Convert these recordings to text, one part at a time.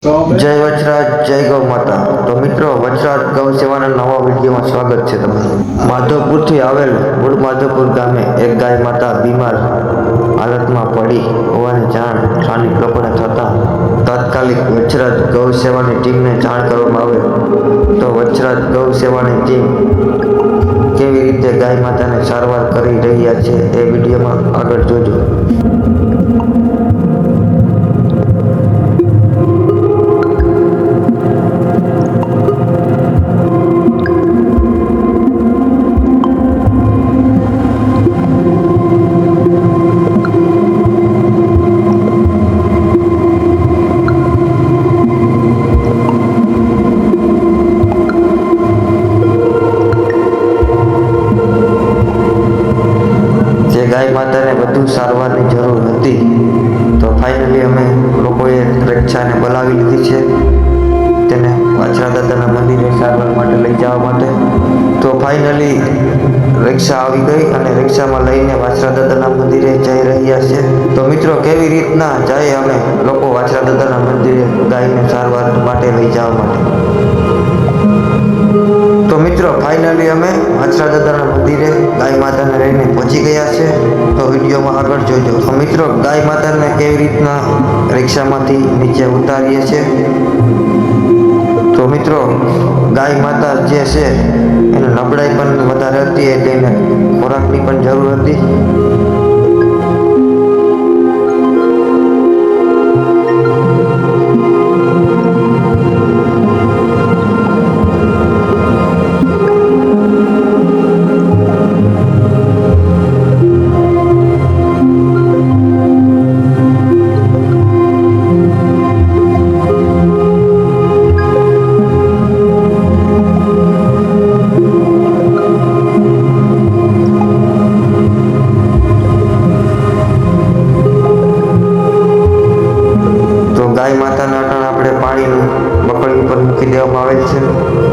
જય વચરાજ, જય ગૌ માતા. તો મિત્રો, વચરાજ ગૌ સેવાના નવા વિડીયોમાં સ્વાગત છે તમારું. માધવપુરથી આવેલ મૂળ માધવપુર ગામે એક ગાય માતા બીમાર હાલતમાં પડી હોવાની જાણ સ્થાનિક લોકોને થતાં તાત્કાલિક વચરાજ ગૌ સેવાની ટીમને જાણ કરવામાં આવે. તો વચરાજ ગૌ સેવાની ટીમ કેવી રીતે ગાય માતાને સારવાર કરી રહ્યા છે એ વિડીયોમાં આગળ જોજો. રક્ષાને બોલાવી લીધી છે. તેને વાછરા દાદાના મંદિરે સારવાર માટે લઈ જવા માટે. તો ફાઇનલી રિક્ષા આવી ગઈ અને રિક્ષામાં લઈને વાછરા દાદાના મંદિરે જઈ રહ્યા છે. તો મિત્રો, કેવી રીતના જાય અમે લોકો વાછરા દાદાના મંદિરે ગાયને સારવાર માટે લઈ જવા માટે? તો મિત્રો ફાઇનલી અમે વાછરા દાદાના મંદિરે ગાય માતાને લઈને પહોંચી ગયા છે. તો વિડીયોમાં આગળ જોજો. તો મિત્રો, ગાય માતાને કેવી રીતના રિક્ષામાંથી નીચે ઉતારીએ છીએ તો મિત્રો, ગાય માતા જે છે, એને નબળાઈ પણ વધારે હતી એટલે એને ખોરાકની પણ જરૂર હતી.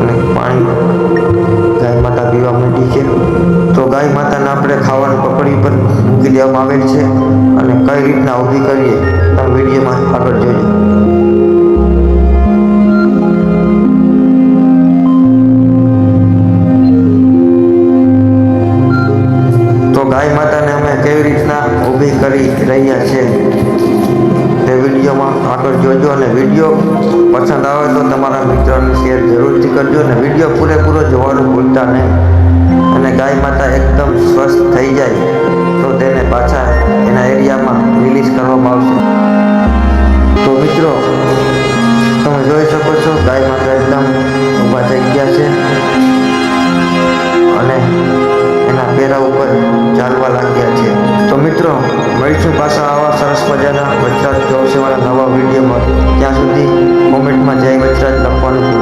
અને પાણી ગાય માતા પીવા માંડી છે. તો ગાય માતાને આપણે ખાવાનું પકડી પર મૂકી દેવામાં આવેલ છે અને કઈ રીતના ઊભી કરીએ તમે વિડીયોમાં આગળ જોજો. ગાય માતાને અમે કેવી રીતના ઊભી કરી રહ્યા છે તે વિડીયોમાં આગળ જોજો અને વીડિયો પસંદ આવે તો તમારા મિત્રોને શેર જરૂરથી કરજો અને વીડિયો પૂરેપૂરો જોવાનું ભૂલતા નહીં. અને ગાય માતા એકદમ સ્વસ્થ થઈ જાય તો તેને પાછા એના એરિયામાં રિલીઝ કરવામાં આવશે. તો મિત્રો, તમે જોઈ શકો છો, ગાય માતા એકદમ ઊભા થઈ ગયા છે અને એના પેરા ઉપર ચાલવા લાગ્યા છે. તો મિત્રો, મળીશું પાછા સરસ મજાના વજરાજ ગૌ સેવાના નવા વિડીયોમાં ત્યાં સુધી કોમેન્ટમાં જય વજરાજ લખવાનું